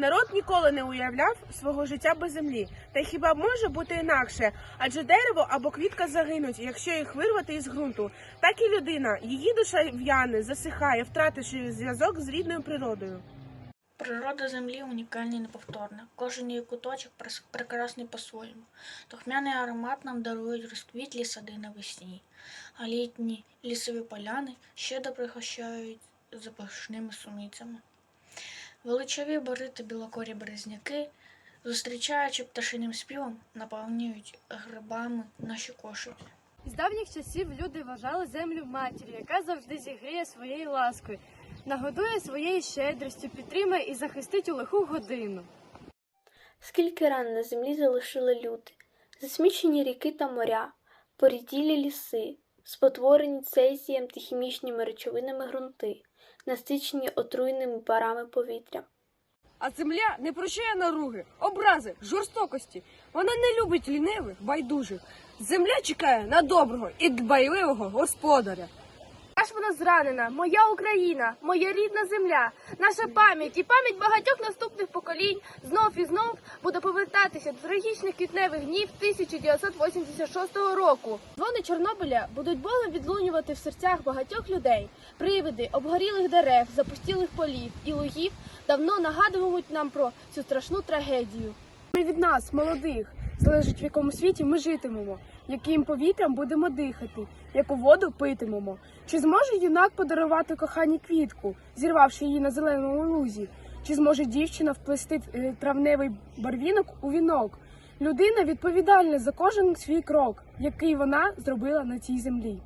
Народ ніколи не уявляв свого життя без землі. Та хіба може бути інакше? Адже дерево або квітка загинуть, якщо їх вирвати із ґрунту. Так і людина, її душа в'яне, засихає, втративши зв'язок з рідною природою. Природа землі унікальна і неповторна. Кожен її куточок прекрасний по-своєму. Духмяний аромат нам дарують розквітлі сади навесні, а літні лісові поляни щедро пригощають запашними суницями. Величаві бори та білокорі березняки, зустрічаючи пташиним співом, наповнюють грибами наші кошики. З давніх часів люди вважали землю матір'ю, яка завжди зігріє своєю ласкою, нагодує своєю щедрістю, підтримає і захистить у лиху годину. Скільки ран на землі залишили люди, засмічені ріки та моря, поріділі ліси, спотворені цезієм та хімічними речовинами ґрунти, насичені отруйними парами повітря. А земля не прощає наруги, образи, жорстокості. Вона не любить лінивих, байдужих. Земля чекає на доброго і дбайливого господаря. Зранена, моя Україна, моя рідна земля, наша пам'ять і пам'ять багатьох наступних поколінь знов і знов буде повертатися до трагічних квітневих днів 1986 року. Дзвони Чорнобиля будуть болем відлунювати в серцях багатьох людей. Привиди обгорілих дерев, запустілих полів і лугів давно нагадуватимуть нам про цю страшну трагедію. Від нас, молодих, залежить в якому світі ми житимемо, яким повітрям будемо дихати, яку воду питимемо. Чи зможе юнак подарувати коханій квітку, зірвавши її на зеленому лузі? Чи зможе дівчина вплести е, травневий барвінок у вінок? Людина відповідальна за кожен свій крок, який вона зробила на цій землі.